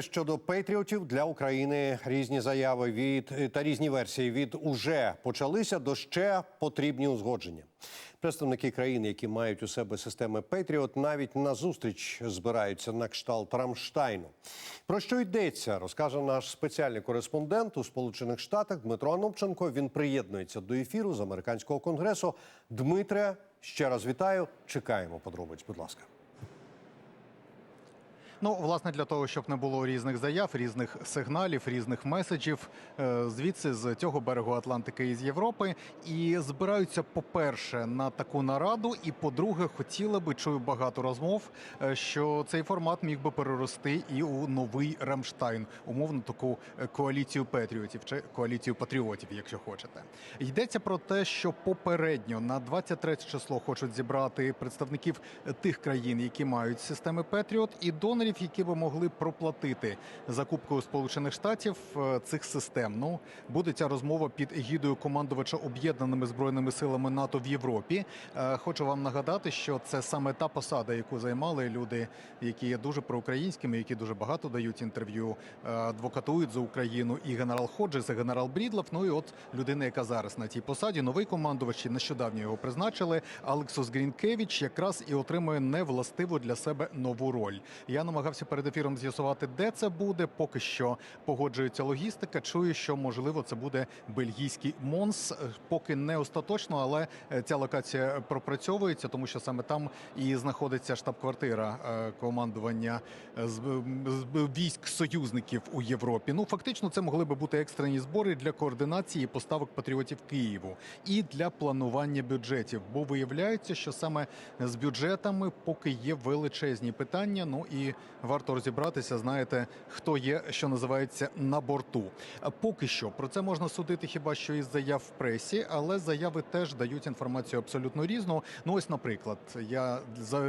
Щодо патріотів для України різні заяви від та різні версії від уже почалися до ще потрібні узгодження. Представники країн, які мають у себе системи Петріот, навіть на зустріч збираються на кшталт Рамштайну. Про що йдеться, розкаже наш спеціальний кореспондент у Сполучених Штатах Дмитро Анопченко. Він приєднується до ефіру з американського конгресу. Дмитре, ще раз вітаю. Чекаємо подробиць. Будь ласка. Ну, власне, для того, щоб не було різних заяв, різних сигналів, різних меседжів е, звідси з цього берегу Атлантики із Європи, і збираються, по-перше, на таку нараду, і по-друге, хотіли би чую багато розмов, е, що цей формат міг би перерости і у новий Рамштайн, умовно таку е, коаліцію патріотів чи коаліцію патріотів, якщо хочете. Йдеться про те, що попередньо на 23 число хочуть зібрати представників тих країн, які мають системи Петріот, і донорів, які би могли проплатити закупку Сполучених Штатів е, цих систем. Ну буде ця розмова під егідою командувача об'єднаними збройними силами НАТО в Європі. Е, Хочу вам нагадати, що це саме та посада, яку займали люди, які є дуже проукраїнськими, які дуже багато дають інтерв'ю, е, адвокатують за Україну. І генерал Ходжес, і генерал Брідлов. Ну і от людина, яка зараз на цій посаді, новий командувач, нещодавно його призначили. Алексус Грінкевич якраз і отримує невластиву для себе нову роль. Я намагався перед ефіром з'ясувати, де це буде. Поки що погоджується логістика. Чую, що можливо це буде бельгійський Монс. Е, Поки не остаточно, але е, ця локація пропрацьовується, тому що саме там і знаходиться штаб-квартира е, командування військ союзників у Європі. Ну фактично, це могли би бути екстрені збори для координації поставок патріотів Києву і для планування бюджетів. Бо виявляється, що саме з бюджетами поки є величезні питання. Ну і варто розібратися, знаєте, хто є, що називається на борту. Поки що про це можна судити хіба що із заяв в пресі, але заяви теж дають інформацію абсолютно різну. Ну ось, наприклад, я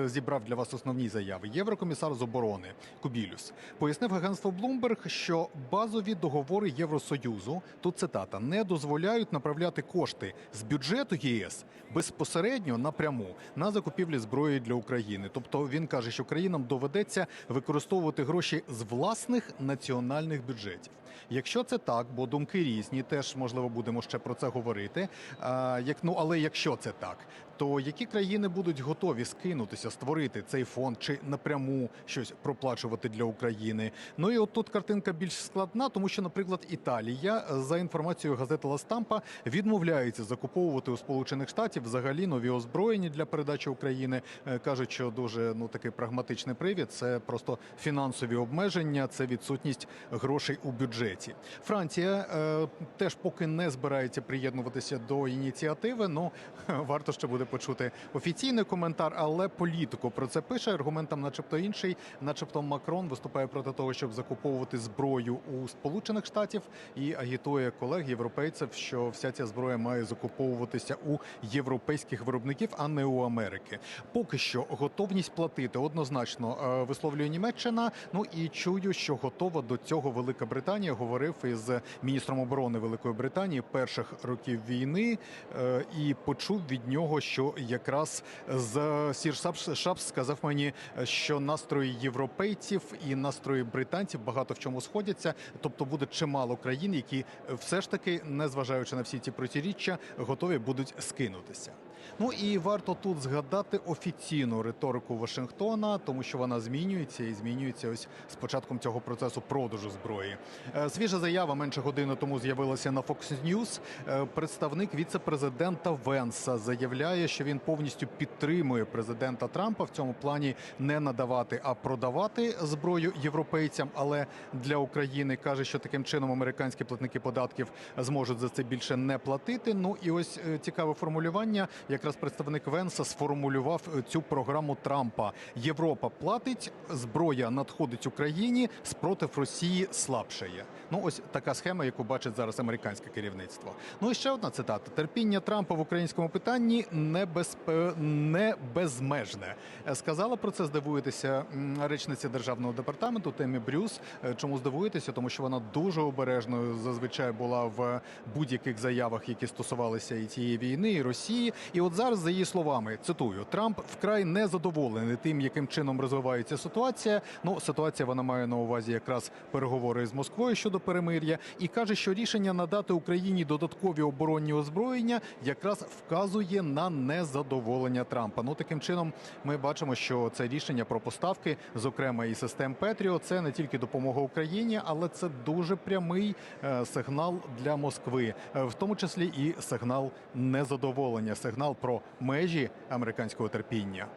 зібрав для вас основні заяви. Єврокомісар з оборони Кубілюс пояснив агентству Bloomberg, що базові договори Євросоюзу тут цитата не дозволяють направляти кошти з бюджету ЄС безпосередньо напряму на закупівлі зброї для України. Тобто він каже, що країнам доведеться використовувати гроші з власних національних бюджетів. Якщо це так, бо думки різні, теж можливо будемо ще про це говорити. А, як ну але якщо це так, то які країни будуть готові скинутися, створити цей фонд чи напряму щось проплачувати для України? Ну і от тут картинка більш складна, тому що, наприклад, Італія за інформацією газети Ла Стампа відмовляється закуповувати у Сполучених Штатів взагалі нові озброєння для передачі України. Е, кажуть, що дуже ну такий прагматичний привід. Це просто фінансові обмеження, це відсутність грошей у бюджеті. Франція е, теж поки не збирається приєднуватися до ініціативи. Ну варто ще буде почути офіційний коментар, але політико про це пише. Аргументом, начебто, інший, начебто, Макрон виступає проти того, щоб закуповувати зброю у Сполучених Штатів і агітує колег європейців, що вся ця зброя має закуповуватися у європейських виробників, а не у Америки. Поки що готовність платити однозначно е, висловлює Німеччина. Ну і чую, що готова до цього Велика Британія. Говорив із міністром оборони Великої Британії перших років війни е, і почув від нього, що якраз з Сір Шапс сказав мені, що настрої європейців і настрої британців багато в чому сходяться. Тобто буде чимало країн, які все ж таки, незважаючи на всі ці протиріччя, готові будуть скинутися. Ну і варто тут згадати офіційну риторику Вашингтона, тому що вона змінюється і змінюється ось з початком цього процесу продажу зброї. Е, Свіжа заява менше години тому з'явилася на Fox News. Е, Представник віце-президента Венса заявляє, що він повністю підтримує президента Трампа в цьому плані не надавати, а продавати зброю європейцям. Але для України каже, що таким чином американські платники податків зможуть за це більше не платити. Ну і ось е, цікаве формулювання. Якраз представник Венса сформулював е, цю програму Трампа. Європа платить, зброя надходить Україні, спротив Росії слабшає. Ну ось така схема, яку бачить зараз американське керівництво. Ну і ще одна цитата: терпіння Трампа в українському питанні не безпе... не безмежне. Е, Сказала про це здивуєтеся речниця державного департаменту Темі Брюс. Е, Чому здивуєтеся? Тому що вона дуже обережною зазвичай була в будь-яких заявах, які стосувалися і цієї війни, і Росії. І от зараз, за її словами, цитую, Трамп вкрай незадоволений тим, яким чином розвивається ситуація. Ну, ситуація вона має на увазі якраз переговори з Москвою щодо перемир'я, і каже, що рішення надати Україні додаткові оборонні озброєння якраз вказує на незадоволення Трампа. Ну таким чином, ми бачимо, що це рішення про поставки, зокрема і систем Петріо, це не тільки допомога Україні, але це дуже прямий е, сигнал для Москви, е, в тому числі і сигнал незадоволення, сигнал про межі американського терпіння.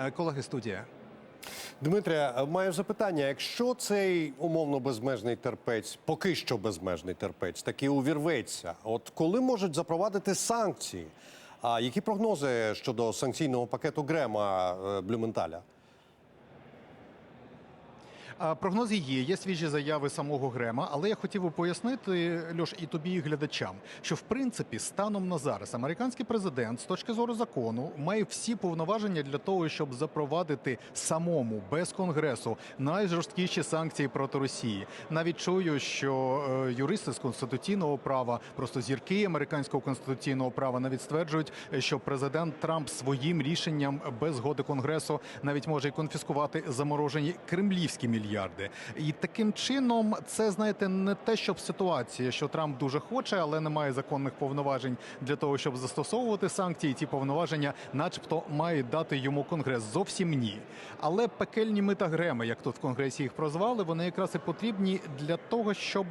Е, Колеги студія. Дмитре, маю запитання: якщо цей умовно безмежний терпець, поки що безмежний терпець, таки увірветься, от коли можуть запровадити санкції? А які прогнози щодо санкційного пакету Грема е, Блюменталя? Прогнози є, є свіжі заяви самого Грема, але я хотів би пояснити, Льош, і тобі, і глядачам, що в принципі станом на зараз американський президент з точки зору закону має всі повноваження для того, щоб запровадити самому без конгресу найжорсткіші санкції проти Росії. Навіть чую, що е, юристи з конституційного права, просто зірки американського конституційного права, навіть стверджують, що президент Трамп своїм рішенням без згоди конгресу навіть може і конфіскувати заморожені кремлівські мільярди. І таким чином, це знаєте, не те, щоб ситуація, що Трамп дуже хоче, але не має законних повноважень для того, щоб застосовувати санкції. Ті повноваження, начебто, має дати йому конгрес. Зовсім ні. Але пекельні мита Грема, як тут в конгресі їх прозвали, вони якраз і потрібні для того, щоб,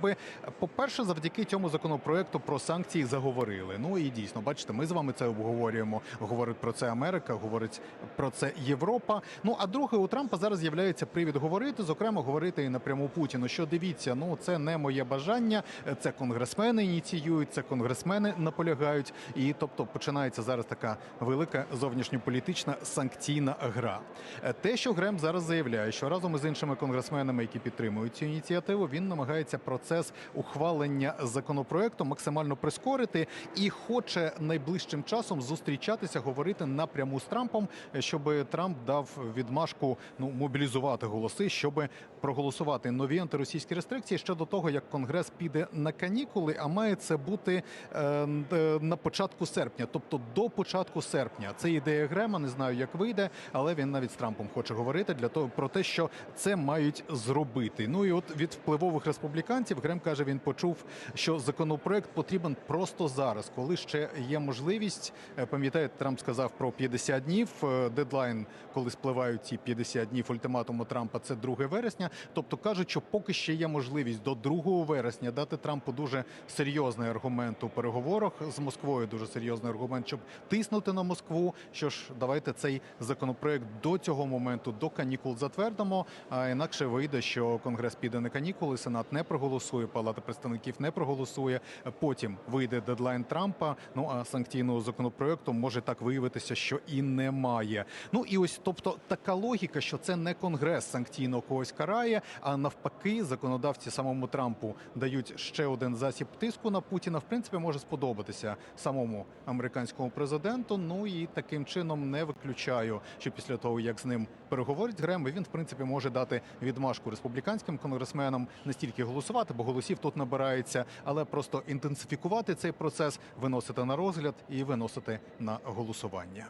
по-перше, завдяки цьому законопроекту про санкції заговорили. Ну і дійсно, бачите, ми з вами це обговорюємо. Говорить про це Америка, говорить про це Європа. Ну а друге, у Трампа зараз з'являється привід говорити, зокрема, говорити і напряму Путіну. Що дивіться, ну це не моє бажання. Це конгресмени ініціюють, це конгресмени наполягають. І тобто починається зараз така велика зовнішньополітична санкційна гра. Е, Те, що Грем зараз заявляє, що разом із іншими конгресменами, які підтримують цю ініціативу, він намагається процес ухвалення законопроекту максимально прискорити і хоче найближчим часом зустрічатися, говорити напряму з Трампом, е, щоб Трамп дав відмашку ну мобілізувати голоси, щоб проголосувати нові антиросійські рестрикції ще до того, як Конгрес піде на канікули. А має це бути е, е, на початку серпня, тобто до початку серпня. Це ідея Грема. Не знаю, як вийде, але він навіть з Трампом хоче говорити для того про те, що це мають зробити. Ну і от від впливових республіканців Грем каже, він почув, що законопроект потрібен просто зараз, коли ще є можливість. Е, Пам'ятаєте, Трамп сказав про 50 днів. Дедлайн, коли спливають ці 50 днів ультиматуму Трампа, це 2 вересня. Тобто кажуть, що поки ще є можливість до 2 вересня дати Трампу дуже серйозний аргумент у переговорах з Москвою. Дуже серйозний аргумент, щоб тиснути на Москву. Що ж, давайте цей законопроект до цього моменту, до канікул затвердимо. А інакше вийде, що конгрес піде на канікули, сенат не проголосує, палата представників не проголосує. Потім вийде дедлайн Трампа. Ну а санкційного законопроекту може так виявитися, що і немає. Ну і ось, тобто, така логіка, що це не конгрес санкційно когось карає, а навпаки, законодавці самому Трампу дають ще один засіб тиску на Путіна. В принципі, може сподобатися самому американському президенту. Ну і таким чином не виключаю, що після того як з ним переговорить Грем, він в принципі може дати відмашку республіканським конгресменам не стільки голосувати, бо голосів тут набирається, але просто інтенсифікувати цей процес, виносити на розгляд і виносити на голосування.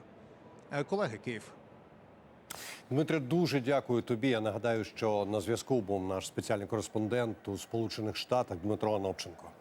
Е, Колеги, Київ. Дмитре, дуже дякую тобі. Я нагадаю, що на зв'язку був наш спеціальний кореспондент у Сполучених Штатах Дмитро Анопченко.